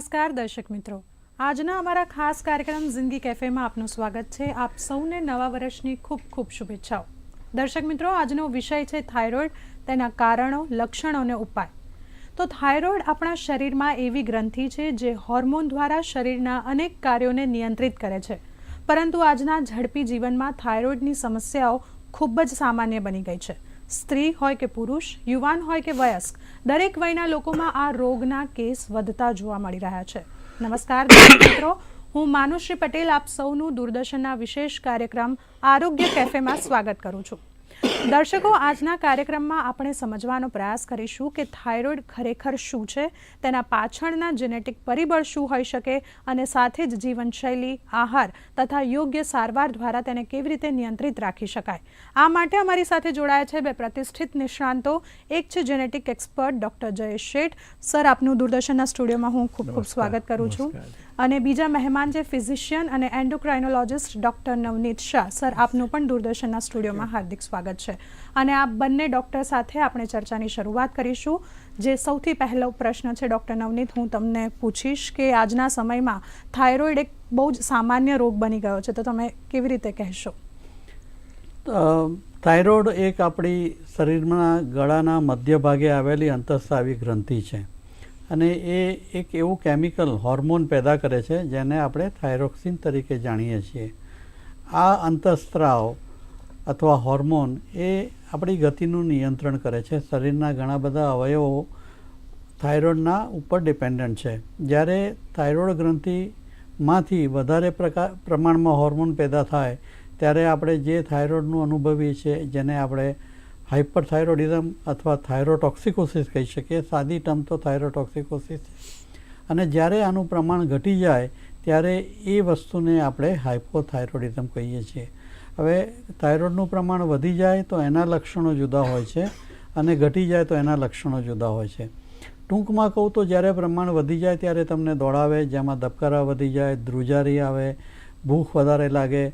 નમસ્કાર દર્શક મિત્રો. આજના અમારા ખાસ કાર્યક્રમ જિંદગી કેફેમાં આપનું સ્વાગત છે. આપ સૌને નવા વર્ષની ખૂબ ખૂબ શુભેચ્છાઓ. દર્શક મિત્રો, આજનો વિષય છે થાઇરોઇડ, તેના કારણો, લક્ષણો અને ઉપાય. તો થાઇરોઇડ આપણા શરીરમાં એવી ગ્રંથિ છે જે હોર્મોન દ્વારા શરીરના અનેક કાર્યોને નિયંત્રિત કરે છે. પરંતુ આજના ઝડપી જીવનમાં થાઇરોઇડની સમસ્યાઓ ખૂબ જ સામાન્ય બની ગઈ છે. સ્ત્રી હોય કે પુરુષ, યુવાન હોય કે વયસ્ક દરેક વયના લોકોમાં આ રોગના કેસ વધતા જોવા મળી રહ્યા છે. નમસ્કાર મિત્રો. હું માનુશ્રી પટેલ, આપ સૌનું દૂરદર્શનના વિશેષ કાર્યક્રમ આરોગ્ય કેફેમાં સ્વાગત કરું છું. દર્શકો આજના કાર્યક્રમમાં આપણે સમજવાનો પ્રયાસ કરીશું કે થાઇરોઇડ ખરેખર શું છે તેના પાછળના જેનેટિક પરિબળ શું હોઈ શકે અને સાથે જ જીવનશૈલી આહાર તથા યોગ્ય સારવાર દ્વારા તેને કેવી રીતે નિયંત્રિત રાખી શકાય. આ માટે અમારી સાથે જોડાયા છે બે પ્રતિષ્ઠિત નિષ્ણાંતો. એક છે જેનેટિક એક્સપર્ટ ડૉક્ટર જયેશ શેઠ. સર આપનું દૂરદર્શનના સ્ટુડિયોમાં હું ખૂબ ખૂબ સ્વાગત કરું છું. અને બીજા મહેમાન છે ફિઝિશિયન અને endocrinologist doctor Navneet Shah. Sir આપનું પણ દૂરદર્શનના સ્ટુડિયોમાં હાર્દિક સ્વાગત છે. અને આ બંને ડૉક્ટર સાથે આપણે ચર્ચાની શરૂઆત કરીશું. જે સૌથી પહેલો પ્રશ્ન છે, ડૉક્ટર નવનીત, હું તમને પૂછીશ કે આજના સમયમાં થાઇરોઇડ એક બહુ જ સામાન્ય રોગ બની ગયો છે. તો તમે કેવી રીતે કહેશો? થાઇરોઇડ એક આપણી શરીરમાં ગળાના મધ્ય ભાગે આવેલી અંતઃસ્રાવી ગ્રંથિ છે. અને એ એક એવું કેમિકલ, હોર્મોન પેદા કરે છે, જેને આપણે થાઇરોક્સિન તરીકે જાણીએ છીએ. આ અંતઃસ્ત્રાવ અથવા હોર્મોન એ આપણી ગતિનું નિયંત્રણ કરે છે. શરીરના ઘણા બધા અવયવો થાઇરોઇડના ઉપર ડિપેન્ડન્ટ છે. જ્યારે થાઇરોઇડ ગ્રંથિમાંથી વધારે પ્રકાર પ્રમાણમાં હોર્મોન પેદા થાય, ત્યારે આપણે જે થાઇરોઇડનું અનુભવીએ છીએ, જેને આપણે હાઇપરથાઇરોઇડિઝમ અથવા થાઇરોટોક્સિકોસિસ કહી શકીએ, સાદી ટર્મ તો થાઇરોટોક્સિકોસિસ અને જ્યારે આનું પ્રમાણ ઘટી જાય, ત્યારે એ વસ્તુને આપણે હાઇપોથાઇરોઇડિઝમ કહીએ છીએ. હવે થાઇરોઇડનું પ્રમાણ વધી જાય તો એના લક્ષણો જુદા હોય છે અને ઘટી જાય તો એના લક્ષણો જુદા હોય છે. ટૂંકમાં કહું તો જ્યારે પ્રમાણ વધી જાય ત્યારે તમને દોડાવે જેમાં ધબકારા વધી જાય, ધ્રુજારી આવે, ભૂખ વધારે લાગે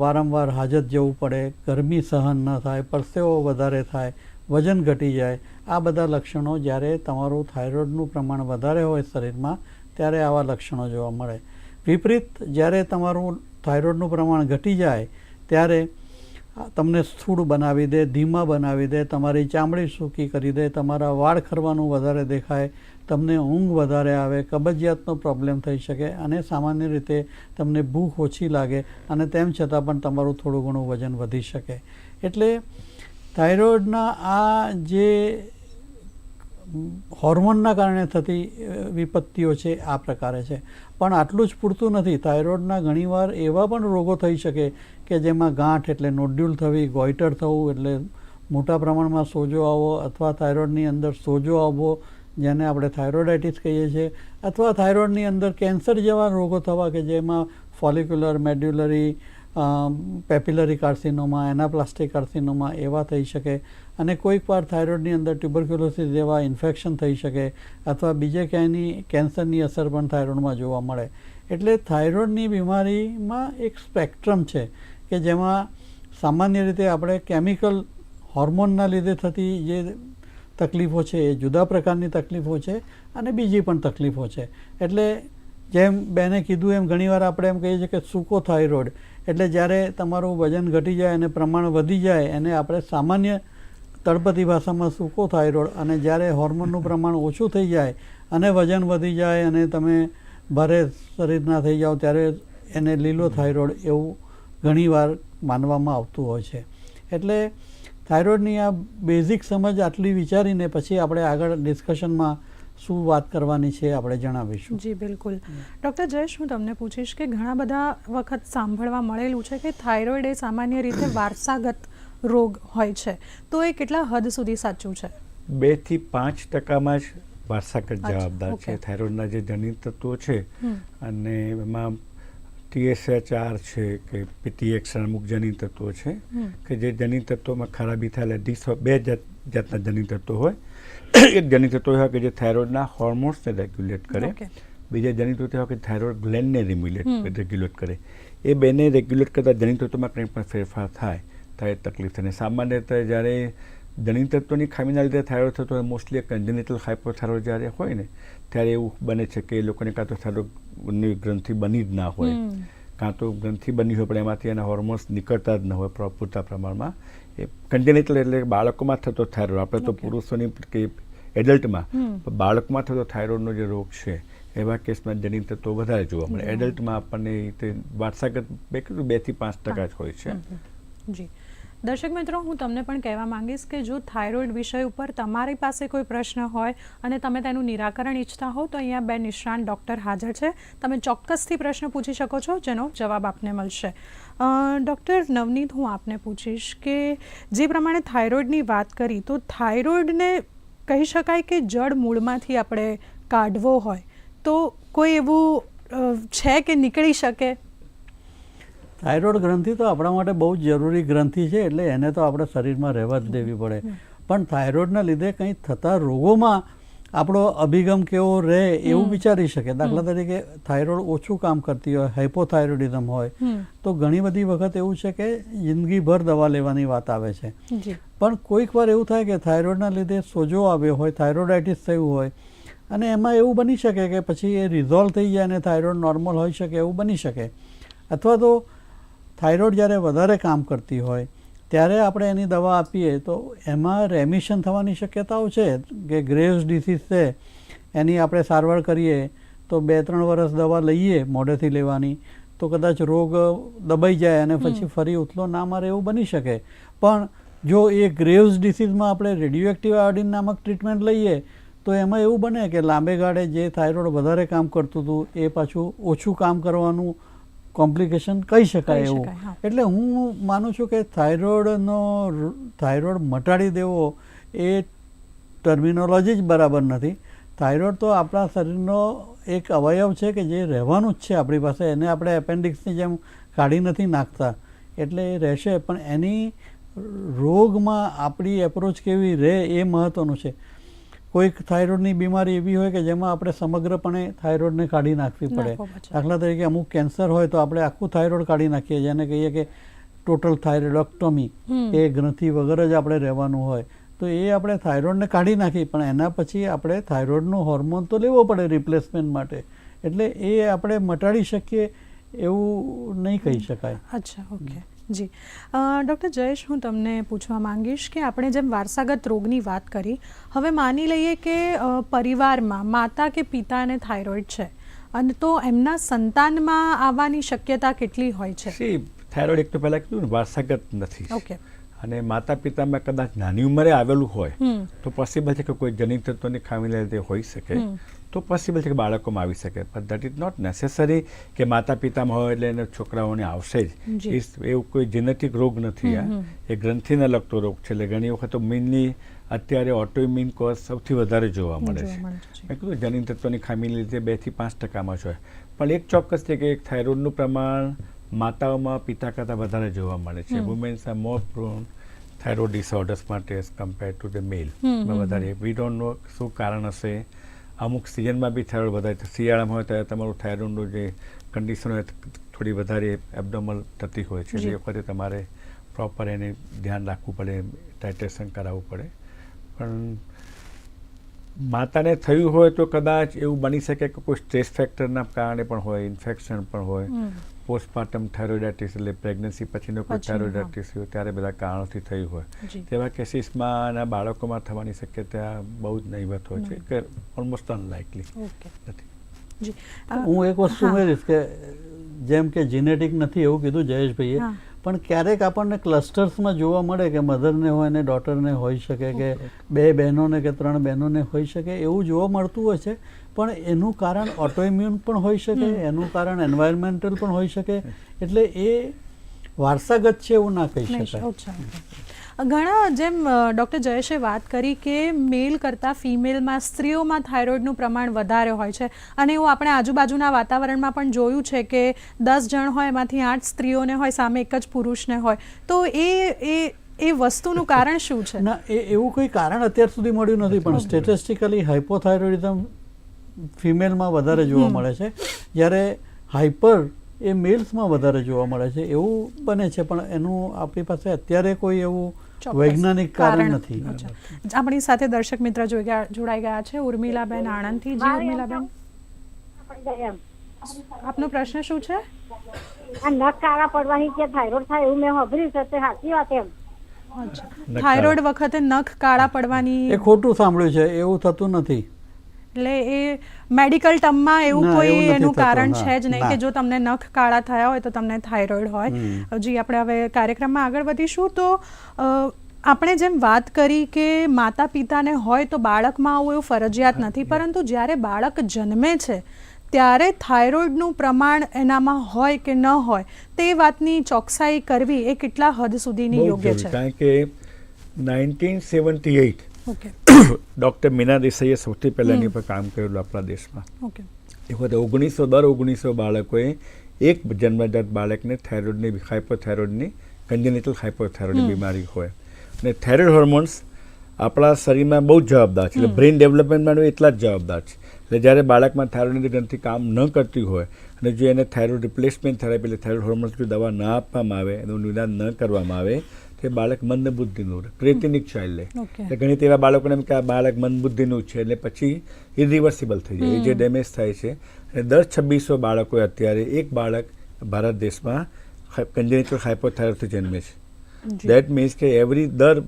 વારંવાર હાજત જવું પડે, ગરમી સહન ન થાય, પરસેવો વધારે થાય, વજન ઘટી જાય, આ બધા લક્ષણો જ્યારે તમારું થાઇરોઇડનું પ્રમાણ વધારે હોય શરીરમાં, ત્યારે આવા લક્ષણો જોવા મળે. વિપરીત, જ્યારે તમારું થાઇરોઇડનું પ્રમાણ ઘટી જાય ત્યારે તમને સ્થૂળ બનાવી દે, ધીમા બનાવી દે, તમારી ચામડી સૂકી કરી દે, તમારા વાળ ખરવાનું વધારે દેખાય, તમને ઊંઘ વધારે આવે, કબજિયાતનો પ્રોબ્લેમ થઈ શકે અને સામાન્ય રીતે તમને ભૂખ ઓછી લાગે અને તેમ છતાં પણ તમારું થોડું ઘણું વજન વધી શકે. એટલે થાઇરોઇડના આ જે હોર્મોનના કારણે થતી વિપત્તિઓ છે, આ પ્રકારે છે. પણ આટલું જ પૂરતું નથી. થાઇરોઇડના ઘણીવાર એવા પણ રોગો થઈ શકે કે જેમાં ગાંઠ એટલે નોડ્યુલ થવી ગોઇટર થવું એટલે મોટા પ્રમાણમાં સોજો આવવો અથવા થાઇરોઇડની અંદર સોજો આવવો, જેને આપણે થાઇરોઇડાઇટિસ કહીએ છીએ, અથવા થાઇરોઇડની અંદર કેન્સર જેવા રોગો થવા કે જેમાં follicular, medullary papillary carcinoma anaplastic carcinoma એવા થઈ શકે અને કોઈક વાર થાઇરોઇડની અંદર ટ્યુબરક્યુલોસિસ જેવા ઇન્ફેક્શન થઈ શકે અથવા બીજે ક્યાંયની કેન્સરની અસર પણ થાઇરોઇડમાં જોવા મળે. એટલે થાઇરોઇડની બીમારીમાં એક સ્પેક્ટ્રમ છે કે જેમાં સામાન્ય રીતે આપણે કેમિકલ હોર્મોનના લીધે થતી જે તકલીફો છે એ જુદા પ્રકારની તકલીફો છે અને બીજી પણ તકલીફો છે. એટલે જેમ બેને કીધું એમ ઘણીવાર આપણે એમ કહીએ છીએ કે સૂકો થાઇરોઇડ એટલે જ્યારે તમારું વજન ઘટી જાય અને પ્રમાણ વધી જાય, એને આપણે સામાન્ય તળપદી ભાષામાં સૂકો થાઇરોઇડ અને જ્યારે હોર્મોનનું પ્રમાણ ઓછું થઈ જાય અને વજન વધી જાય અને તમે ભારે શરીરના થઈ જાઓ, ત્યારે એને લીલો થાઇરોઇડ એવું ઘણીવાર માનવામાં આવતું હોય છે. એટલે થાઇરોઇડની આ બેઝિક સમજ આટલી વિચારીને પછી આપણે આગળ ડિસ્કશનમાં શું વાત કરવાની છે આપણે જણાવીશું. જી બિલકુલ. ડૉક્ટર જયેશ હું તમને પૂછીશ કે ઘણા બધા વખત સાંભળવા મળેલું છે કે થાઇરોઇડ એ સામાન્ય રીતે વારસાગત રોગ હોય છે. તો એ કેટલા હદ સુધી સાચું છે? બેથી પાંચ ટકામાં જ વારસાગત જવાબદાર છે. થાઇરોઇડના જે જનિત તત્વો છે અને એમાં ટીએસએચઆર છે કે પીટીએક્સ અમુક જનિત તત્વો છે કે જે જનિત તત્વોમાં ખરાબી થાય એટલે બે જાતના જનિત તત્વો હોય. એક જનિત તત્વો હોય કે જે થાઇરોઇડના હોર્મોન્સને રેગ્યુલેટ કરે બીજા જનિત હોય કે થાઇરોઇડ ગ્લેન્ડને. રિમ્યુલેટ રેગ્યુલેટ કરે. એ બેને રેગ્યુલેટ કરતા જનિત તત્વોમાં કંઈ પણ ફેરફાર થાય તો તકલીફ થાય. સામાન્ય રીતે જ્યારે જનીન તત્વની ખામીના લીધે થાઇરોઇડ થતો હોય મોસ્ટલી કન્જેનિટલ હાઇપોથાઇરોઇડ જ્યારે હોય ને ત્યારે એવું બને છે કે એ લોકોને કાં તો થાઇરોઇડની ગ્રંથિ બની જ ના હોય. કાં તો ગ્રંથિ બની હોય પણ એમાંથી એના હોર્મોન્સ નીકળતા જ ન હોય પ્રો- પૂરતા પ્રમાણમાં. એ કન્જેનિટલ એટલે બાળકોમાં થતો થાઇરોઇડ આપણે તો પુરુષોની કે એડલ્ટમાં. બાળકમાં થતો થાઇરોઇડનો જે રોગ છે એવા કેસમાં જનીન તત્વો વધારે જોવા મળે. એડલ્ટમાં આપણને તે વારસાગત બે કીધું બેથી પાંચ ટકા જ હોય છે. જી. દર્શક મિત્રો હું તમને પણ કહેવા માંગીશ કે જો થાઇરોઇડ વિષય ઉપર તમારી પાસે કોઈ પ્રશ્ન હોય અને તમે તેનું નિરાકરણ ઈચ્છતા હો તો અહીંયા બે નિષ્ણાંત ડૉક્ટર હાજર છે. તમે ચોક્કસથી પ્રશ્ન પૂછી શકો છો જેનો જવાબ આપને મળશે. ડૉક્ટર નવનીત હું આપને પૂછીશ કે જે પ્રમાણે થાઇરોઇડની વાત કરી તો થાઇરોઇડને કહી શકાય કે જડ મૂળમાંથી આપણે કાઢવો હોય તો કોઈ એવું છે કે નીકળી શકે? થાઇરોઇડ ગ્રંથિ તો આપણા માટે બહુ જ જરૂરી ગ્રંથિ છે એટલે એને તો આપણે શરીરમાં રહેવા જ દેવી પડે. પણ થાઇરોઇડના લીધે કંઈ થતા રોગોમાં આપણો અભિગમ કેવો રહે એવું વિચારી શકે. દાખલા તરીકે થાઇરોઇડ ઓછું કામ કરતી હોય હાઇપોથાઇરોઇડિઝમ હોય તો ઘણી બધી વખત એવું છે કે જિંદગીભર દવા લેવાની વાત આવે છે. પણ કોઈક વાર એવું થાય કે થાઇરોઇડના લીધે સોજો આવ્યો હોય થાઇરોઇડાઇટિસ થયું હોય અને એમાં એવું બની શકે કે પછી એ રિઝોલ્વ થઈ જાય અને થાઇરોઇડ નોર્મલ હોઈ શકે એવું બની શકે. અથવા તો થાઇરોઇડ જ્યારે વધારે કામ કરતી હોય ત્યારે આપણે એની દવા આપીએ તો એમાં રેમિશન થવાની શક્યતાઓ છે કે ગ્રેવ્સ ડિસીઝ છે એની આપણે સારવાર કરીએ તો બે ત્રણ વર્ષ દવા લઈએ મોઢેથી લેવાની તો કદાચ રોગ દબાઈ જાય અને પછી ફરી ઉથલો ના મારે એવું બની શકે. પણ જો એ ગ્રેવ્સ ડિસીઝમાં આપણે રેડિયો એક્ટિવ આયોડિન નામક ટ્રીટમેન્ટ લઈએ તો એમાં એવું બને કે લાંબે ગાળે જે થાઇરોઇડ વધારે કામ કરતું હતું એ પાછું ઓછું કામ કરવાનું કોમ્પ્લિકેશન કહી શકાય એવું. એટલે હું માનું છું કે થાઇરોઇડનો થાઇરોઇડ મટાડી દેવો એ ટર્મિનોલોજી જ બરાબર નથી. થાઇરોઇડ તો આપણા શરીરનો એક અવયવ છે કે જે રહેવાનું જ છે આપણી પાસે. એને આપણે એપેન્ડિક્સની જેમ કાઢી નથી નાખતા. એટલે એ રહેશે પણ એની રોગમાં આપણી એપ્રોચ કેવી રહે એ મહત્ત્વનું છે. કોઈક થાઇરોઇડની બીમારી એવી હોય કે જેમાં આપણે સમગ્રપણે થાઇરોઇડને કાઢી નાખવી પડે. દાખલા તરીકે અમુક કેન્સર હોય તો આપણે આખું થાઇરોઇડ કાઢી નાખીએ જેને કહીએ કે ટોટલ થાઇરોઇડોક્ટોમી એ ગ્રંથિ વગર જ આપણે રહેવાનું હોય. તો એ આપણે થાઇરોઇડને કાઢી નાખી પણ એના પછી આપણે થાઇરોઇડનો હોર્મોન તો લેવો પડે રિપ્લેસમેન્ટ માટે. એટલે એ આપણે મટાડી શકીએ એવું નહીં કહી શકાય. અચ્છા ઓકે. જી. ડૉક્ટર જયેશ હું તમને પૂછવા માંગીશ કે આપણે જેમ વારસાગત રોગની વાત કરી હવે માની લઈએ કે પરિવારમાં માતા કે પિતાને થાઇરોઇડ છે અને તો એમના સંતાનમાં આવવાની શક્યતા કેટલી હોય છે? સી થાઇરોઇડ એક તો પહેલાં કીધું ને વારસાગત નથી. ઓકે. અને માતા પિતામાં કદાચ નાની ઉંમરે આવેલું હોય તો પોસિબલ છે કે કોઈ જનિત તત્વની ખામીને લીધે હોઈ શકે. તો પોસિબલ છે કે બાળકોમાં આવી શકે but that is not necessary કે માતા પિતામાં હોય એટલે એને છોકરાઓને આવશે જ. એવું કોઈ જેનેટિક રોગ નથી આ. એ ગ્રંથિને લગતો રોગ છે. એટલે ઘણી વખત મીનની અત્યારે ઓટોઇમ્યુન કોઝ સૌથી વધારે જોવા મળે છે. મેં કીધું જનીન તત્વની ખામીને લીધે બેથી પાંચ ટકામાં છે પણ એક ચોક્કસ છે કે થાઇરોઇડનું પ્રમાણ માતાઓમાં પિતા કરતાં વધારે જોવા મળે છે. Women's are more prone thyroid disorders માટે as compare to the male વધારે. વી ડોન્ટ નો શું કારણ હશે. અમુક સિઝનમાં બી થાઇરોઇડ વધારે. શિયાળામાં હોય ત્યારે તમારું થાઇરોઇડનું જે કન્ડિશન હોય થોડી વધારે એબડોમલ થતી હોય છે જી. એ વખતે તમારે પ્રોપર એને ધ્યાન રાખવું પડે ટાઇટ્રેશન કરાવવું પડે પણ માતાને થયું હોય તો કદાચ એવું બની શકે કે કોઈ સ્ટ્રેસ ફેક્ટરના કારણે પણ હોય ઇન્ફેક્શન પણ હોય. પોસ્ટમાર્ટમ થાઇરોઇડાઇટિસ એટલે પ્રેગ્નન્સી પછીનો કોઈ થાઇરોઇડાઇટિસ હોય ત્યારે બધા કારણોથી થયું હોય. તેવા કેસીસમાં બાળકોમાં થવાની શક્યતા બહુ જ નહીવત હોય છે કે ઓલમોસ્ટ અનલાઇકલી નથી. હું એક વસ્તુ ઉમેરીશ કે જેમ કે જીનેટિક નથી એવું કીધું જયેશભાઈએ પણ ક્યારેક આપણને ક્લસ્ટર્સમાં જોવા મળે કે મધરને હોય ને ડોટરને હોઈ શકે કે બે બહેનોને કે ત્રણ બહેનોને હોઈ શકે એવું જોવા મળતું હોય છે પણ એનું કારણ ઓટોઇમ્યુન પણ હોઈ શકે એનું કારણ એન્વાયરમેન્ટલ પણ હોઈ શકે. એટલે એ વારસાગત છે એવું ના કહી શકાય. ઘણા જેમ ડૉક્ટર જયેશે વાત કરી કે મેલ કરતાં ફિમેલમાં સ્ત્રીઓમાં થાઇરોઇડનું પ્રમાણ વધારે હોય છે. અને એવું આપણે આજુબાજુના વાતાવરણમાં પણ જોયું છે કે દસ જણ હોય એમાંથી આઠ સ્ત્રીઓને હોય સામે એક જ પુરુષને હોય. તો એ એ એ વસ્તુનું કારણ શું છે? ના એ એવું કોઈ કારણ અત્યાર સુધી મળ્યું નથી પણ સ્ટેટિસ્ટિકલી હાઇપોથાઇરોઇડિઝમ ફિમેલમાં વધારે જોવા મળે છે. જ્યારે હાઇપર એ મેલ્સમાં વધારે જોવા મળે છે. એવું બને છે પણ એનું આપણી પાસે અત્યારે કોઈ એવું વૈજ્ઞાનિક કારણ નથી. આપણી સાથે દર્શક મિત્ર જોડાઈ ગયા છે ઉર્મિલાબેન આણંદથી. જી ઉર્મિલાબેન એમ આપનો પ્રશ્ન શું છે? નખ કાળા પડવાની કે થાઇરોઇડ થાય એવું મેં સાંભળ્યું છે તે સાચી વાત એમ. થાઇરોઇડ વખતે નખ કાળા પડવાની એ ખોટું સાંભળ્યું છે એવું થતું નથી. એટલે એ મેડિકલ ટર્મમાં એવું કોઈ એનું કારણ છે જ નહીં કે જો તમને નખ કાળા થયા હોય તો તમને થાઇરોઇડ હોય. હજી આપણે હવે કાર્યક્રમમાં આગળ વધીશું તો આપણે જેમ વાત કરી કે માતા પિતાને હોય તો બાળકમાં આવું એવું ફરજિયાત નથી પરંતુ જ્યારે બાળક જન્મે છે ત્યારે થાઇરોઇડનું પ્રમાણ એનામાં હોય કે ન હોય તે વાતની ચોકસાઈ કરવી એ કેટલા હદ સુધીની યોગ્ય છે? કારણ કે nineteen seventy eight doctor Meena દેસાઈએ સૌથી પહેલાં એની પર કામ કરેલું આપણા દેશમાં. ઓકે એ વખતે ઓગણીસો દર ઓગણીસો બાળકોએ એક જન્મજાત બાળકને થાઇરોઇડની હાઇપોથાઇરોઇડની કન્જેનિટલ હાઇપોથાઇરોઇડની બીમારી હોય. અને થાઇરોઇડ હોર્મોન્સ આપણા શરીરમાં બહુ જ જવાબદાર છે. એટલે બ્રેઇન ડેવલપમેન્ટમાં એટલા જ જવાબદાર છે. એટલે જ્યારે બાળકમાં થાઇરોઇડની ગ્રંથિ કામ ન કરતી હોય અને જો એને થાઇરોઇડ રિપ્લેસમેન્ટ થેરાપી એટલે થાઇરોઇડ હોર્મોન્સ દવા ના આપવામાં આવે એનું નિદાન ન કરવામાં આવે એ બાળક મંદબુદ્ધિનું ક્રેટિનિક ચાઇલ્ડ લે. એટલે ઘણી તેવા બાળકોને એમ કે આ બાળક મંદબુદ્ધિનું છે એટલે પછી ઇરિવર્સિબલ થઈ જાય જે ડેમેજ થાય છે. અને દર છવ્વીસો બાળકો અત્યારે એક બાળક ભારત દેશમાં કન્જેનિટલ હાઇપોથાઇરોઇડથી જન્મે છે. દેટ મીન્સ કે એવરી દર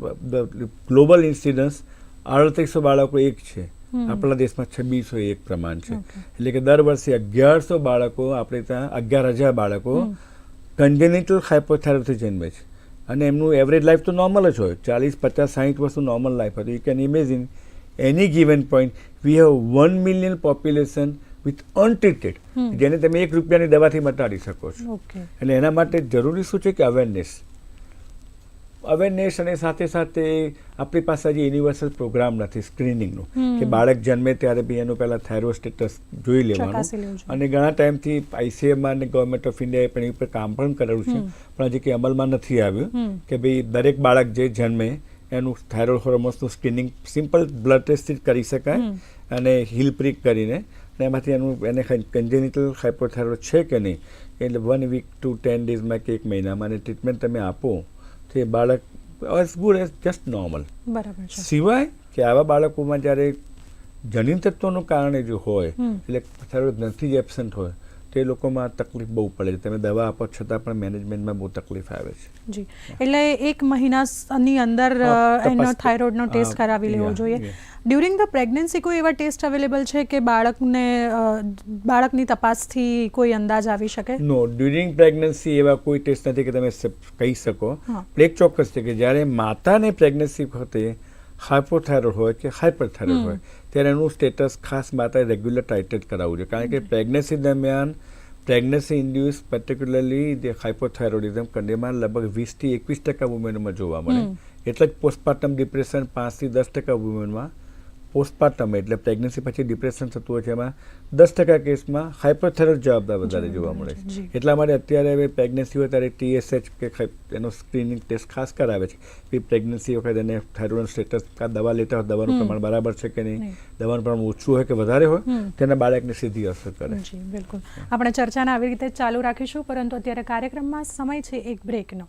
ગ્લોબલ ઇન્સિડન્સ અડત્રીસો બાળકો એક છે. આપણા દેશમાં છવ્વીસો એક પ્રમાણ છે. એટલે કે દર વર્ષે અગિયારસો બાળકો આપણે ત્યાં અગિયાર હજાર બાળકો કન્જેનિટલ હાઇપોથાઇરોઇડથી જન્મે છે. અને એમનું એવરેજ લાઈફ તો નોર્મલ જ હોય. ચાલીસ પચાસ સાહીઠ વર્ષનું નોર્મલ લાઈફ હતું. You can imagine any given point we have one million population with untreated જેને તમે એક રૂપિયાની દવાથી મટાડી શકો છો. એટલે એના માટે જરૂરી શું છે કે અવેરનેસ અવેરનેસ અને સાથે સાથે આપણી પાસે હજી યુનિવર્સલ પ્રોગ્રામ નથી સ્ક્રીનિંગનું. કે બાળક જન્મે ત્યારે બી એનું પહેલાં થાઇરોઇડ સ્ટેટસ જોઈ લેવાનું. અને ઘણા ટાઈમથી આઈસીએમઆર અને ગવર્મેન્ટ ઓફ ઇન્ડિયાએ પણ એ ઉપર કામ પણ કરેલું છે. પણ હજી કંઈ અમલમાં નથી આવ્યું કે ભાઈ દરેક બાળક જે જન્મે એનું થાઇરોઇડ હોર્મોન્સનું સ્ક્રીનિંગ સિમ્પલ બ્લડ ટેસ્ટથી જ કરી શકાય અને હિલ પ્રિક કરીને. અને એમાંથી એનું એને કન્જેનિટલ હાઇપોથાઇરોઇડ છે કે નહીં? એટલે વન વીક ટુ ટેન ડેઝમાં કે એક મહિનામાં અને ટ્રીટમેન્ટ તમે આપો. તો બાળક as good as just normal બરાબર સિવાય કે આવા બાળકોમાં જ્યારે જનીન તત્વોનું કારણે જો હોય એટલે થાઇરોઇડ નથી જ એબસન્ટ હોય તો લોકોમાં તકલીફ બહુ પડે છે. તમે દવા આપો છતાં પણ મેનેજમેન્ટમાં બહુ તકલીફ આવે છે. જી. એટલે એક મહિનાની અંદર એનો થાઇરોઇડનો ટેસ્ટ કરાવી લેવો જોઈએ. ડ્યુરિંગ ધ પ્રેગ્નન્સી કોઈ એવા ટેસ્ટ અવેલેબલ છે કે બાળકને બાળકની તપાસથી કોઈ અંદાજ આવી શકે? નો ડ્યુરિંગ પ્રેગ્નન્સી એવા કોઈ ટેસ્ટ નથી કે તમે કહી શકો. એક ચોક્કસ છે કે જ્યારે માતાને પ્રેગ્નન્સી વખતે હાઇપોથાઇરોઇડ હોય કે હાઇપરથાઇરોઇડ હોય ત્યારે એનું સ્ટેટસ ખાસ માત્ર રેગ્યુલર ટાઇટેટ કરાવવું જોઈએ. કારણ કે પ્રેગ્નન્સી દરમિયાન પ્રેગ્નન્સી ઇન્ડ્યુસ પર્ટિક્યુલરલી જે હાઇપોથાઇરોઇડિઝમ કંડેમાં લગભગ વીસથી એકવીસ ટકા વુમેનમાં જોવા મળે. એટલે જ પોસ્ટપાર્ટમ ડિપ્રેશન પાંચથી દસ ટકા વુમેનમાં પોસ્ટપાર્ટમ એટલે પ્રેગ્નન્સી પછી ડિપ્રેશન થતું હોય છે એમાં દસ ટકા કેસમાં હાઇપરથેરોઇડ જવાબદાર વધારે જોવા મળે છે. એટલા માટે અત્યારે હવે પ્રેગ્નન્સી હોય ત્યારે ટીએસએચ કે એનો સ્ક્રીનિંગ ટેસ્ટ ખાસ કરાવે છે. કે પ્રેગ્નન્સી વખતે એને થાઇરોઇડ સ્ટેટસ કા દવા લેતા હોય દવાનું પ્રમાણ બરાબર છે કે નહીં નહીં. દવાનું પ્રમાણ ઓછું હોય કે વધારે હોય તેના બાળકને સીધી અસર કરે છે. બિલકુલ. આપણે ચર્ચાને આવી રીતે ચાલુ રાખીશું પરંતુ અત્યારે કાર્યક્રમમાં સમય છે એક બ્રેકનો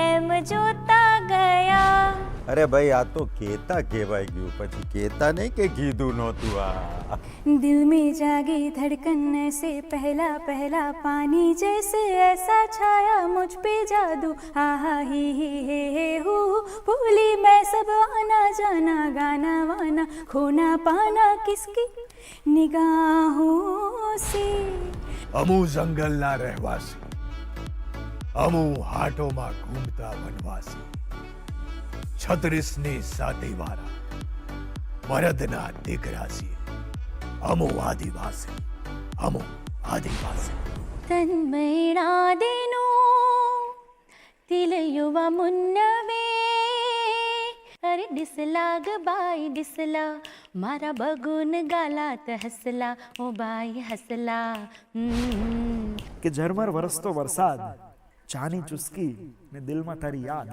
એમ જોતા ગયા અરે ભાઈ આ તો કેતા કહેવાય ગયું પછી કેતા નહીં કે કીધું નહોતું આ दिल में जागी धड़कन से पहला पहला पानी जैसे ऐसा छाया मुझ पे जादू आहा ही ही हे हे हू भूली मैं सब आना जाना गाना वाना खोना पाना किसकी निगाहों से અમુ જંગલના રહેવાસી અમુ હાટોમાં ઘૂમતા વનવાસી. છત્રીસની સાતી વાળા મરદના દીકરાસી અમુ આદિવાસી અમુ આદિવાસી. ತನ್ಮಯನಾದೆನು ತಿಳಿಯುವ ಮುನ್ನವೇ ಅರಡಿಸಲಾಗ ಬಾಯಿ ಡಿಸಲ ಮಾರ ಬಗುನ್ ಗಾಲಾತ ಹಸಲ ಓ ಬಾಯಿ ಹಸಲ કે ઝરમર વરસતો વરસાદ ચાની ચુસ્કી ને દિલમાં તારી યાદ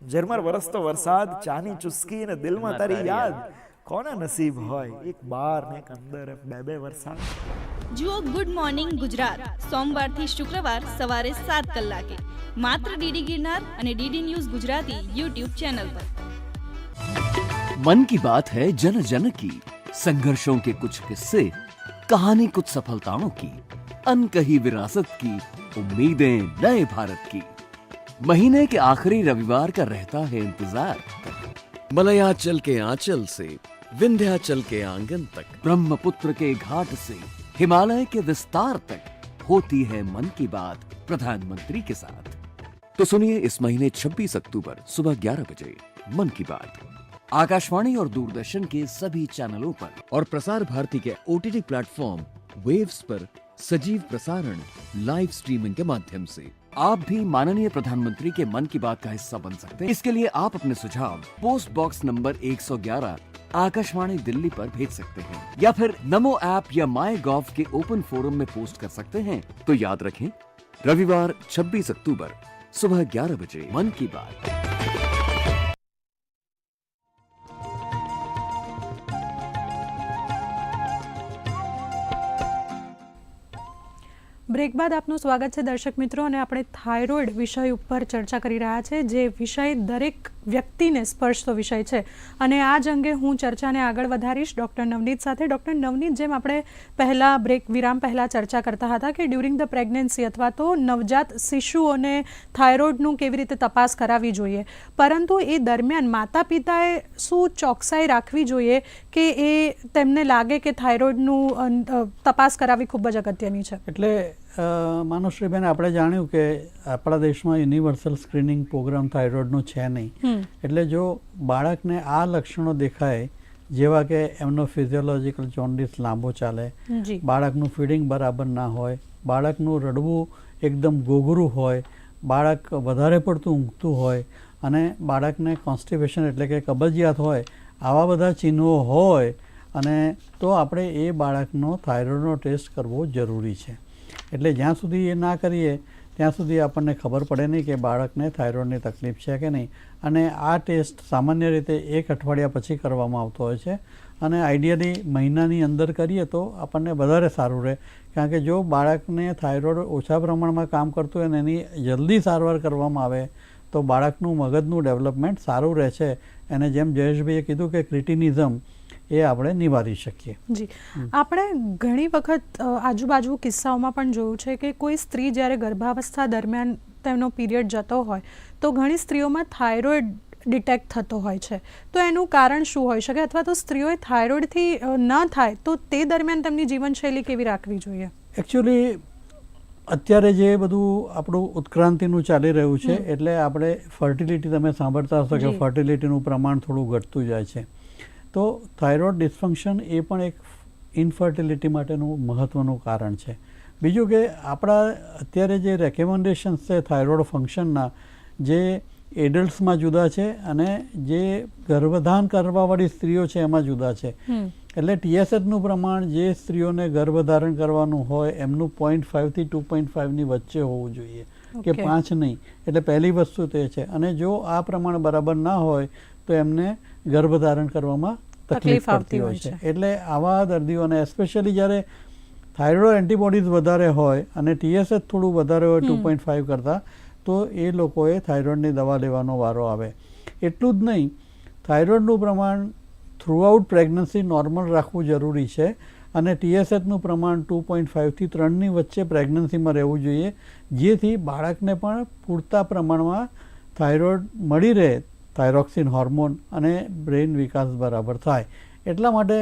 ઝરમર વરસતો વરસાદ ચાની ચુસ્કી ને દિલમાં તારી યાદ કોના નસીબ હોય એક બાર ને એક અંદર એમ બે બે વરસાદ જુઓ ગુડ મોર્નિંગ ગુજરાત સોમવારથી શુક્રવાર સવારે સાત કલાકે માત્ર ડીડી ગિરનાર અને DD news Gujarati YouTube channel પર मन की बात है जन जन की संघर्षों के कुछ किस्से कहानी कुछ सफलताओं की अनकही विरासत की, उम्मीदें नए भारत की। महीने के आखिरी रविवार का रहता है इंतज़ार। मलयाचल के आंचल से, विंध्याचल के आँगन तक, ब्रह्मपुत्र के घाट से, हिमालय के विस्तार तक होती है मन की बात प्रधानमंत्री के साथ। तो सुनिए इस महीने 26 अक्टूबर सुबह 11 बजे, मन की बात। आकाशवाणी और दूरदर्शन के सभी चैनलों पर और प्रसार भारती के ओटीटी प्लेटफॉर्म, वेव्स पर सजीव प्रसारण लाइव स्ट्रीमिंग के माध्यम से। आप भी माननीय प्रधानमंत्री के मन की बात का हिस्सा बन सकते हैं। इसके लिए आप अपने सुझाव post box number 111 Akashvani Delhi पर भेज सकते हैं। या फिर नमो ऐप या माई गॉव के ओपन फोरम में पोस्ट कर सकते हैं। तो याद रखें, रविवार 26 अक्टूबर सुबह 11 बजे मन की बात। બ્રેક બાદ આપનું સ્વાગત છે દર્શક મિત્રો અને આપણે થાઇરોઇડ વિષય ઉપર ચર્ચા કરી રહ્યા છે, જે વિષય દરેક વ્યક્તિને સ્પર્શતો વિષય છે. અને આ જ અંગે હું ચર્ચાને આગળ વધારીશ ડૉક્ટર નવનીત સાથે. ડૉક્ટર નવનીત, જેમ આપણે પહેલાં બ્રેક વિરામ પહેલાં ચર્ચા કરતા હતા કે ડ્યુરિંગ ધ પ્રેગ્નન્સી અથવા તો નવજાત શિશુઓને થાઇરોઇડનું કેવી રીતે તપાસ કરાવવી જોઈએ. પરંતુ એ દરમિયાન માતા પિતાએ શું ચોકસાઈ રાખવી જોઈએ કે એ તેમને લાગે કે થાઇરોઇડનું તપાસ કરાવવી ખૂબ જ અગત્યની છે? એટલે માનુશ્રીબેન આપણે જાણ્યું કે આપણા દેશમાં યુનિવર્સલ સ્ક્રીનિંગ પ્રોગ્રામ થાઇરોઇડનો છે નહીં. એટલે જો બાળકને આ લક્ષણો દેખાય જેવા કે એમનો ફિઝિયોલોજીકલ જોન્ડિસ લાંબો ચાલે બાળકનું ફીડિંગ બરાબર ના હોય બાળકનું રડવું એકદમ ગોગરું હોય બાળક વધારે પડતું ઊંઘતું હોય અને બાળકને કોન્સ્ટિપેશન એટલે કે કબજિયાત હોય આવા બધા ચિહ્નો હોય અને તો આપણે એ બાળકનો થાઇરોઇડનો ટેસ્ટ કરવો જરૂરી છે. એટલે જ્યાં સુધી એ ના કરીએ, ત્યાં સુધી આપણને ખબર પડે નહીં કે બાળકને થાઇરોઇડની તકલીફ છે કે નહીં. અને આ ટેસ્ટ સામાન્ય રીતે એક અઠવાડિયા પછી કરવામાં આવતો હોય છે. અને આઈડિયલી મહિનાની અંદર કરીએ તો આપણને વધારે સારું રહે. કારણ કે જો બાળકને થાઇરોઇડ ઓછા પ્રમાણમાં કામ કરતું હોય અને એની જલ્દી સારવાર કરવામાં આવે, તો બાળકનું મગજનું ડેવલપમેન્ટ સારું રહે છે. અને જેમ જયેશભાઈએ કીધું કે ક્રિટિનિઝમ એ આપણે નિવારી શકીએ. જી. આપણે ઘણી વખત આજુબાજુ કિસ્સાઓમાં પણ જોયું છે કે કોઈ સ્ત્રી જ્યારે ગર્ભાવસ્થા દરમિયાન તેમનો પીરિયડ જતો હોય તો ઘણી સ્ત્રીઓમાં થાઇરોઇડ ડિટેક્ટ થતો હોય છે. તો એનું કારણ શું હોઈ શકે? અથવા તો સ્ત્રીઓએ થાઇરોઇડથી ન થાય તો તે દરમિયાન તેમની જીવનશૈલી કેવી રાખવી જોઈએ? એકચ્યુઅલી અત્યારે જે બધું આપણું ઉત્ક્રાંતિનું ચાલી રહ્યું છે એટલે આપણે ફર્ટિલિટી તમે સાંભળતા હશો કે ફર્ટિલિટીનું પ્રમાણ થોડું ઘટતું જાય છે. તો થાઇરોઇડ ડિસ્ફંક્શન એ પણ એક ઇન્ફર્ટિલિટી માટેનું મહત્ત્વનું કારણ છે. બીજું કે આપણા અત્યારે જે રેકમેન્ડેશન્સ છે થાઇરોઇડ ફંક્શનના જે એડલ્ટ્સમાં જુદા છે અને જે ગર્ભધાન કરવાવાળી સ્ત્રીઓ છે એમાં જુદા છે. એટલે ટીએસએચનું પ્રમાણ જે સ્ત્રીઓને ગર્ભધારણ કરવાનું હોય એમનું પોઈન્ટ ફાઇવથી ટુ પોઈન્ટ ફાઇવની વચ્ચે હોવું જોઈએ કે પાંચ નહીં. એટલે પહેલી વસ્તુ તે છે. અને જો આ પ્રમાણ બરાબર ના હોય તો એમને ગર્ભધારણ કરવામાં તકલીફ આવતી હોય છે. એટલે આવા દર્દીઓને એસ્પેશિયલી જ્યારે થાઇરોઇડ એન્ટીબોડીઝ વધારે હોય અને ટીએસએચ થોડું વધારે હોય ટુ પોઈન્ટ ફાઇવ કરતાં તો એ લોકોએ થાઇરોઇડની દવા લેવાનો વારો આવે. એટલું જ નહીં થાઇરોઇડનું પ્રમાણ થ્રુઆઉટ પ્રેગ્નન્સી નોર્મલ રાખવું જરૂરી છે અને ટીએસએચનું પ્રમાણ ટુ પોઈન્ટ ફાઇવથી ત્રણની વચ્ચે પ્રેગ્નન્સીમાં રહેવું જોઈએ જેથી બાળકને પણ પૂરતા પ્રમાણમાં થાઇરોઇડ મળી રહે થાઇરોક્સિન હોર્મોન અને બ્રેઇન વિકાસ બરાબર થાય. એટલા માટે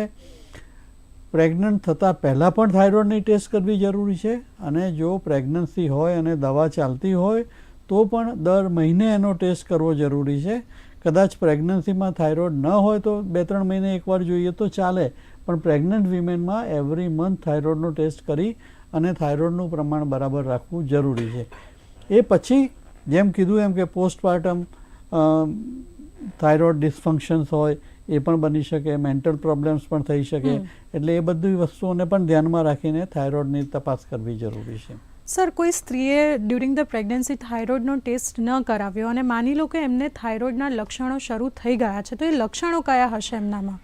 પ્રેગ્નન્ટ થતાં પહેલાં પણ થાઇરોઇડની ટેસ્ટ કરવી જરૂરી છે અને જો પ્રેગ્નન્સી હોય અને દવા ચાલતી હોય, તો પણ દર મહિને એનો ટેસ્ટ કરવો જરૂરી છે. કદાચ પ્રેગ્નન્સીમાં થાઇરોઇડ ન હોય તો બે ત્રણ મહિને એકવાર જોઈએ તો ચાલે, પણ પ્રેગ્નન્ટ વિમેનમાં એવરી મંથ થાઇરોઇડનો ટેસ્ટ કરી અને થાઇરોઇડનું પ્રમાણ બરાબર રાખવું જરૂરી છે. એ પછી જેમ કીધું એમ કે પોસ્ટપાર્ટમ થાઇરોઇડ ડિસફંક્શન્સ હોય એ પણ બની શકે મેન્ટલ પ્રોબ્લેમ્સ પણ થઈ શકે. એટલે એ બધી વસ્તુઓને પણ ધ્યાનમાં રાખીને થાઇરોઇડની તપાસ કરવી જરૂરી છે. સર કોઈ સ્ત્રીએ ડ્યુરિંગ ધ પ્રેગ્નન્સી થાઇરોઇડનો ટેસ્ટ ન કરાવ્યો અને માની લો કે એમને થાઇરોઇડના લક્ષણો શરૂ થઈ ગયા છે તો એ લક્ષણો કયા હશે એમનામાં?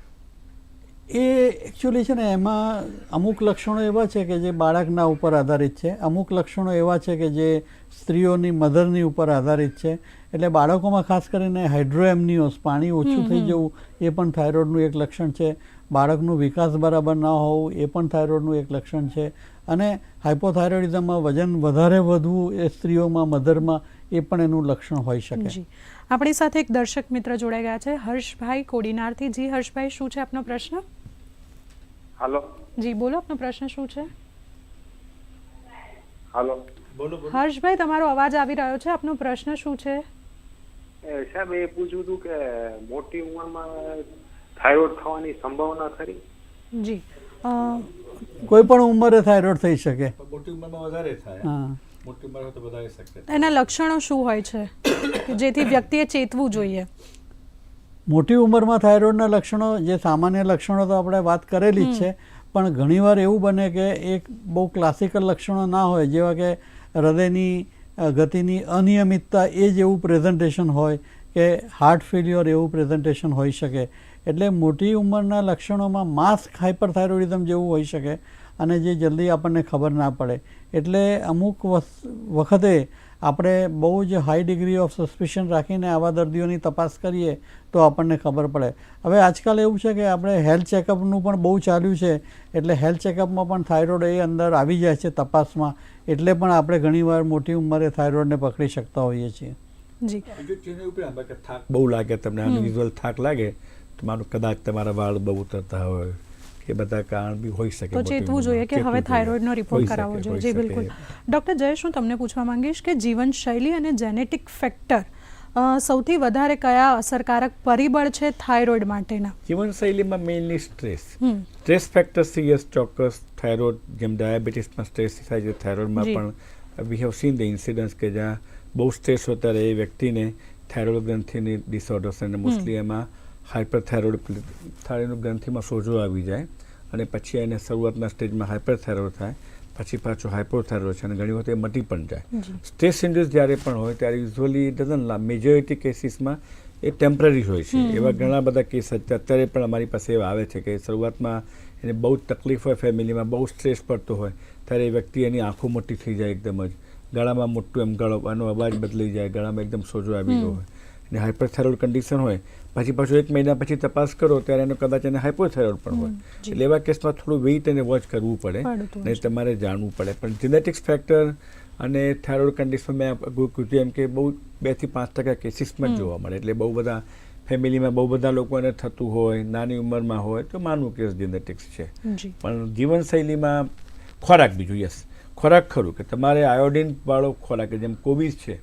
એ એકચ્યુઅલી છે ને એમાં અમુક લક્ષણો એવા છે કે જે બાળકના ઉપર આધારિત છે. અમુક લક્ષણો એવા છે કે જે સ્ત્રીઓની મધરની ઉપર આધારિત છે. એટલે બાળકોમાં ખાસ કરીને હાઇડ્રોએમનિયોસ પાણી ઓછું થઈ જવું એ પણ થાઇરોઇડનું એક લક્ષણ છે. બાળકનું વિકાસ બરાબર ના હોવું એ પણ થાઇરોઇડનું એક લક્ષણ છે. અને હાઇપોથાઇરોઇડિઝમમાં વજન વધારે વધવું એ સ્ત્રીઓમાં મધરમાં એ પણ એનું લક્ષણ હોઈ શકે. આપણી સાથે એક દર્શક મિત્ર જોડાઈ ગયા છે હર્ષભાઈ કોડીનારથી. જી હર્ષભાઈ શું છે આપનો પ્રશ્ન? હાલો. જી બોલો આપનો પ્રશ્ન શું છે? હાલો. હર્ષભાઈ તમારો અવાજ આવી રહ્યો છે. આપનો પ્રશ્ન શું છે? સાહેબ એ પૂછ્યું હતું કે મોટી ઉંમરમાં થાઇરોઇડ થવાની સંભાવના ખરી? જી. કોઈ પણ ઉંમરે થાઇરોઇડ થઈ શકે. મોટી ઉંમરમાં વધારે થાય. હા. મોટી ઉંમર તો વધારે શકે. એના લક્ષણો શું હોય છે? કે જેથી વ્યક્તિએ ચેતવું જોઈએ. મોટી ઉંમરમાં થાઇરોઇડના લક્ષણો જે સામાન્ય લક્ષણો તો આપણે વાત કરેલી જ છે પણ ઘણીવાર એવું બને કે એક બહુ ક્લાસિકલ લક્ષણો ના હોય જેવા કે હૃદયની ગતિની અનિયમિતતા એ જ એવું પ્રેઝન્ટેશન હોય કે હાર્ટ ફેલ્યોર એવું પ્રેઝન્ટેશન હોઈ શકે. એટલે મોટી ઉંમરના લક્ષણોમાં માસ્ક હાઇપરથાઇરોઇડિઝમ જેવું હોઈ શકે અને જે જલ્દી આપણને ખબર ના પડે. એટલે અમુક વખતે આપણે બહુ જ હાઈ ડિગ્રી ઓફ સસ્પિશન રાખીને આવા દર્દીઓની તપાસ કરીએ તો આપણને ખબર પડે. હવે આજકાલ એવું છે કે આપણે હેલ્થ ચેકઅપનું પણ બહુ ચાલ્યું છે એટલે હેલ્થ ચેકઅપમાં પણ થાઇરોઇડ એ અંદર આવી જાય છે તપાસમાં એટલે પણ આપણે ઘણીવાર મોટી ઉંમરે થાઇરોઇડને પકડી શકતા હોઈએ છીએ. જી. બહુ લાગે તમને અનયુઝ્યુઅલ થાક લાગે તો માનું કદાચ તમારા વાળ બહુ ઉતરતા હોય. કે બધા કારણ બી હોઈ શકે તો ચેતવું જોઈએ કે હવે. થાઇરોઇડનો રિપોર્ટ કરાવવો જોઈએ જી બિલકુલ. ડૉક્ટર જયેશ હું તમને પૂછવા માંગીશ કે જીવનશૈલી અને જેનેટિક ફેક્ટર સૌથી વધારે કયા અસરકારક પરિબળ છે થાઇરોઇડ માટેના? જીવનશૈલીમાં mainly stress stress factor serious ચોક્કસ. થાઇરોઇડ જેમ ડાયાબિટીસમાં સ્ટ્રેસ થાય છે થાઇરોઇડમાં પણ we have seen the incidence કે જ્યાં બહુ સ્ટ્રેસ હોતા રહે એ વ્યક્તિને થાઇરોઇડ ગ્રંથિની ડિસઓર્ડર્સ અને મોસ્ટલી એમાં હાઇપર થાઇરોઇડ ગ્રંથિમાં સોજો આવી જાય અને પછી એને શરૂઆતના સ્ટેજમાં હાઇપરથાઇરોઇડ થાય પછી પાછું હાઇપોથાઇરોઇડ છે અને ઘણી વખત એ મટી પણ જાય. જી. સ્ટ્રેસ ઇન્ડ્યુસ જ્યારે પણ હોય ત્યારે યુઝ્યુઅલી ડઝન મેજોરિટી કેસીસમાં એ ટેમ્પરરી હોય છે. એવા ઘણા બધા કેસ અત્યારે પણ અમારી પાસે એવા આવે છે કે શરૂઆતમાં એને બહુ જ તકલીફ હોય ફેમિલીમાં બહુ સ્ટ્રેસ પડતો હોય ત્યારે એ વ્યક્તિ એની આંખો મોટી થઈ જાય એકદમ જ. ગળામાં મોટું એમ ગળો એનો અવાજ બદલી જાય ગળામાં એકદમ સોજો આવી ગયો હોય. અને હાઇપરથાઇરોઇડ કન્ડિશન હોય પછી પાછું એક મહિના પછી તપાસ કરો ત્યારે એનો કદાચ એને હાઇપોથાઇરોઇડ પણ હોય. એટલે એવા કેસમાં થોડું વેઇટ અને વોચ કરવું પડે પડતું તમારે જાણવું પડે. પણ જેનેટિક્સ ફેક્ટર અને થાઇરોઇડ કન્ડિશન મેં કીધું એમ કે બહુ બેથી પાંચ ટકા કેસીસમાં જ જોવા મળે. એટલે બહુ બધા ફેમિલીમાં બહુ બધા લોકોને થતું હોય નાની ઉંમરમાં હોય તો માનવું કે જેનેટિક્સ છે. પણ જીવનશૈલીમાં ખોરાક બીજું યસ ખોરાક ખરું કે તમારે આયોડિન વાળો ખોરાક જેમ કોબીજ છે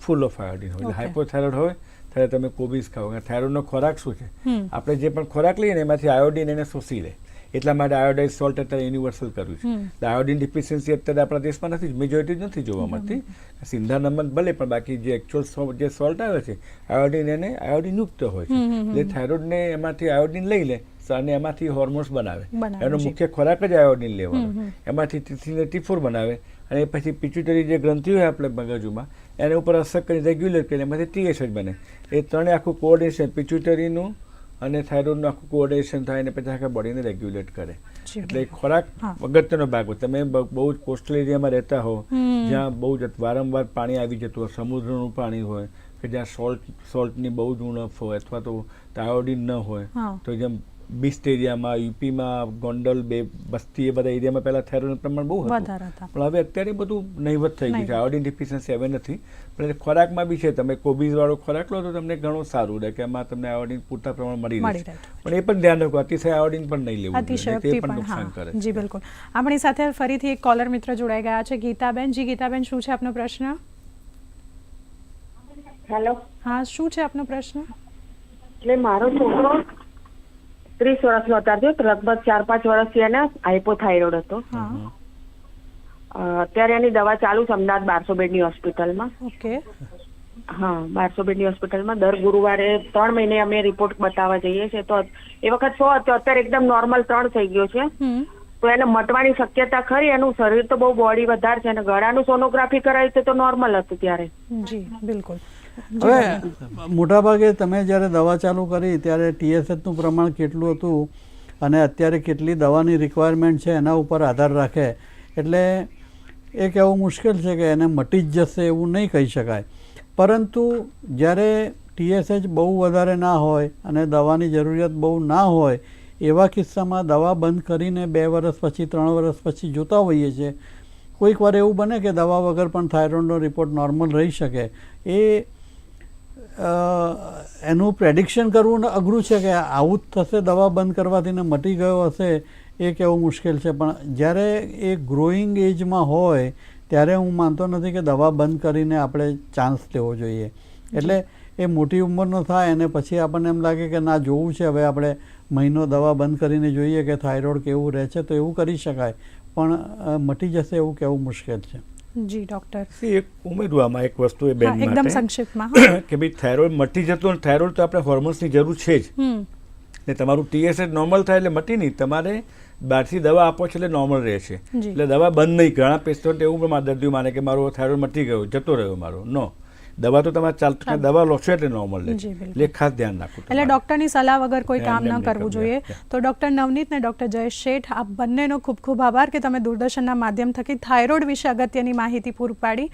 ફૂલ ઓફ આયોડિન હોય. હાઇપોથાઇરોઇડ હોય ત્યારે તમે કોબીઝ ખાઓ. થાઇરોઇડનો ખોરાક શું છે? આપણે જે પણ ખોરાક લઈએ ને એમાંથી આયોડિન એને શોષી લે. એટલા માટે આયોડાઇઝ સોલ્ટ અત્યારે યુનિવર્સલ કર્યું છે. આયોડિન ડિફિશિયન્સી અત્યારે આપણા દેશમાં નથી મેજોરિટી નથી જોવા મળતી. સિંધા નમક ભલે પણ બાકી જે એકચ્યુઅલ જે સોલ્ટ આવે છે આયોડિન એને આયોડિન યુક્ત હોય છે. એટલે થાઇરોઇડને એમાંથી આયોડિન લઈ લે અને એમાંથી હોર્મોન્સ બનાવે. એનો મુખ્ય ખોરાક જ આયોડિન લેવાનો. એમાંથી ટીથીને ટીફોર બનાવે. અને પછી પિચ્યુટરી જે ગ્રંથિ હોય આપણે મગજમાં એને ઉપર અસર કરી રેગ્યુલેટ કરીને એમાંથી ટીએસ જ બને. એ ત્રણે આખું કોઓર્ડિનેશન પિચ્યુટરીનું અને થાઇરોઇડનું આખું કોઓર્ડિનેશન થાય અને પછી આખા બોડીને રેગ્યુલેટ કરે. એટલે ખોરાક અગત્યનો ભાગ હોય. તમે બહુ જ કોસ્ટલ એરિયામાં રહેતા હો જ્યાં બહુ જ વારંવાર પાણી આવી જતું હોય સમુદ્રનું પાણી હોય કે જ્યાં સોલ્ટ સોલ્ટની બહુ જ ઉણપ હોય અથવા તો આયોડિન ન હોય તો જેમ બીસ્ટ એરિયામાં યુપીમાં ગોંડલ બે બસ્તી એ બધા એરિયામાં પહેલાં થાઇરોઇડનું પ્રમાણ બહુ હતું. પણ હવે અત્યારે બધું નહીવત થઈ ગયું છે. આયોડિન ડિફિશિયન્સી હવે નથી. પણ એ ખોરાકમાં બી છે. તમે કોબીઝવાળો ખોરાક લો તો તમને ઘણું સારું રહે કે એમાં તમને આયોડિન પૂરતા પ્રમાણ મળી રહે. પણ એ પણ ધ્યાન રાખો અતિશય આયોડિન પણ નહીં લેવું અતિશય એ પણ નુકસાન કરે જી બિલકુલ. આપણી સાથે ફરીથી એક કોલર મિત્ર જોડાઈ ગયા છે ગીતાબેન. જી ગીતાબેન શું છે આપનો પ્રશ્ન? હેલો હા શું છે આપનો પ્રશ્ન? એટલે મારો છોકરો ત્રીસ વર્ષનો અત્યારે થયો તો લગભગ ચાર પાંચ વર્ષથી એને હાઇપોથાઇરોઇડ હતો. અત્યારે એની દવા ચાલુ છે અમદાવાદ બારસો બેડની હોસ્પિટલમાં. ઓકે. હા બારસો બેડની હોસ્પિટલમાં. દર ગુરુવારે ત્રણ મહિને અમે રિપોર્ટ બતાવવા જઈએ છીએ. તો એ વખત સો હતો? અત્યારે એકદમ નોર્મલ ત્રણ થઈ ગયો છે. તો એને મટવાની શક્યતા ખરી? એનું શરીર તો બહુ બોડી વધારે છે. અને ગળાનું સોનોગ્રાફી કરાવી તો નોર્મલ હતું ત્યારે. જી બિલકુલ. હવે મોટાભાગે તમે જ્યારે દવા ચાલુ કરી, ત્યારે ટીએસએચનું પ્રમાણ કેટલું હતું અને અત્યારે કેટલી દવાની રિક્વાયરમેન્ટ છે એના ઉપર આધાર રાખે. એટલે એ કહેવું મુશ્કેલ છે કે એને મટી જ જશે એવું નહીં કહી શકાય. પરંતુ જ્યારે ટીએસએચ બહુ વધારે ના હોય અને દવાની જરૂરિયાત બહુ ના હોય, એવા કિસ્સામાં દવા બંધ કરીને બે વર્ષ પછી, ત્રણ વર્ષ પછી જોતા હોઈએ છીએ. કોઈક વાર એવું બને કે દવા વગર પણ થાઇરોઇડનો રિપોર્ટ નોર્મલ રહી શકે. એ એનું પ્રેડિક્શન કરવું અઘરું છે કે આવું જ થશે, દવા બંધ કરવાથી ને મટી ગયો હશે, એ કહેવું મુશ્કેલ છે. પણ જ્યારે એ ગ્રોઈંગ એજમાં હોય, ત્યારે હું માનતો નથી કે દવા બંધ કરીને આપણે ચાન્સ લેવો જોઈએ. એટલે એ મોટી ઉંમરનો થાય, અને પછી આપણને એમ લાગે કે ના, જોવું છે, હવે આપણે મહિનો દવા બંધ કરીને જોઈએ કે થાઇરોઇડ કેવું રહે છે, તો એવું કરી શકાય. પણ મટી જશે એવું કહેવું મુશ્કેલ છે. જી ડોક્ટર એક ઉમેરું આમાં એક વસ્તુ એ બેન એકદમ સંક્ષિપ્તમાં કે ભાઈ થાઇરોઇડ મટી જતો અને થાઇરોઇડ તો આપણે હોર્મોન્સની જરૂર છે જ. ને તમારું ટીએસએચ નોર્મલ થાય એટલે મટી નહીં તમારે બહારથી દવા આપો છો એટલે નોર્મલ રહે છે. એટલે દવા બંધ નહીં ઘણા પેશન્ટ એવું પણ દર્દીઓ માને કે મારો થાઇરોઇડ મટી ગયો જતો રહ્યો મારો. નો દવા તો તમારે ચાલતું દવા લો છો એટલે નોર્મલ લે છે એટલે ખાસ ધ્યાન રાખવું એટલે ડોક્ટરની સલાહ વગર કોઈ કામ ન કરવું કરવું, જોઈએ. તો ડોક્ટર નવનીત ને ડોક્ટર જયેશ શેઠ આ બંનેનો ખૂબ ખૂબ આભાર કે તમે દૂરદર્શનના માધ્યમ થકી થાઇરોઇડ વિશે અગત્યની માહિતી પૂરી પાડી.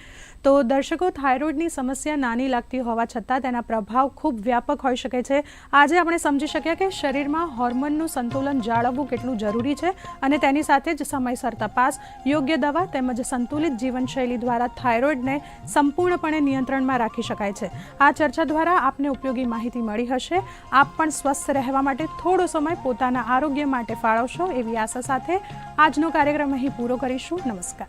તો દર્શકો, થાઇરોઇડની સમસ્યા નાની લાગતી હોવા છતાં તેના પ્રભાવ ખૂબ વ્યાપક હોઈ શકે છે. આજે આપણે સમજી શક્યા કે શરીરમાં હોર્મોનનું સંતુલન જાળવવું કેટલું જરૂરી છે અને તેની સાથે જ સમયસર તપાસ, યોગ્ય દવા તેમજ સંતુલિત જીવનશૈલી દ્વારા થાઇરોઇડને સંપૂર્ણપણે નિયંત્રણમાં રાખી શકાય છે. આ ચર્ચા દ્વારા આપને ઉપયોગી માહિતી મળી હશે. આપ પણ સ્વસ્થ રહેવા માટે થોડો સમય પોતાના આરોગ્ય માટે ફાળવશો એવી આશા સાથે આજનો કાર્યક્રમ અહીં પૂરો કરીશું. નમસ્કાર.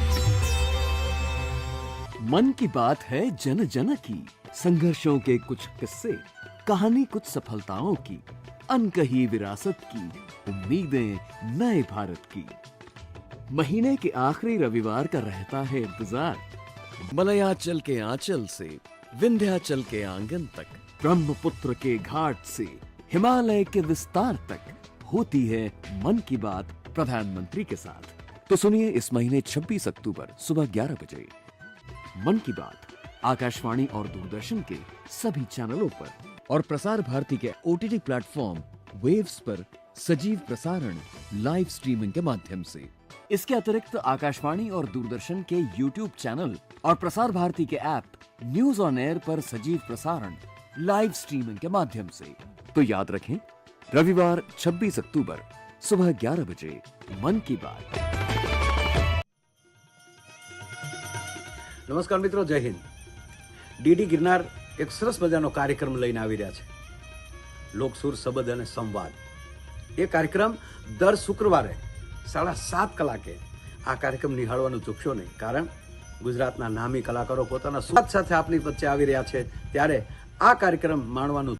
मन की बात है जन जन की, संघर्षों के कुछ किस्से, कहानी कुछ सफलताओं की, अनकही विरासत की, उम्मीदें नए भारत की। महीने के आखिरी रविवार का रहता है इंतज़ार। मलयाचल के आंचल से, विंध्याचल के आँगन तक, ब्रह्मपुत्र के घाट से, हिमालय के विस्तार तक होती है मन की बात प्रधानमंत्री के साथ। तो सुनिए इस महीने 26 अक्टूबर, सुबह 11 बजे। मन की बात, आकाशवाणी और दूरदर्शन के सभी चैनलों पर और प्रसार भारती के ओटीटी प्लेटफॉर्म वेव्स पर सजीव प्रसारण लाइव स्ट्रीमिंग के माध्यम से। इसके अतिरिक्त आकाशवाणी और दूरदर्शन के यूट्यूब चैनल और प्रसार भारती के ऐप न्यूज़ ऑन एयर पर सजीव प्रसारण लाइव स्ट्रीमिंग के माध्यम से। तो याद रखें, रविवार 26 अक्टूबर सुबह 11 बजे मन की बात। નમસ્કાર મિત્રો, જય હિન્દ. ડીડી ગિરનાર એક સરસ મજાનો કાર્યક્રમ લઈને આવી રહ્યા છે. લોકસુર શબ્દ અને સંવાદ. એ કાર્યક્રમ દર શુક્રવારે સાડા સાત કલાકે આ કાર્યક્રમ નિહાળવાનું ચૂકશો નહીં. કારણ ગુજરાતના નામી કલાકારો પોતાના સ્વાદ સાથે આપની વચ્ચે આવી રહ્યા છે. ત્યારે આ કાર્યક્રમ માણવાનું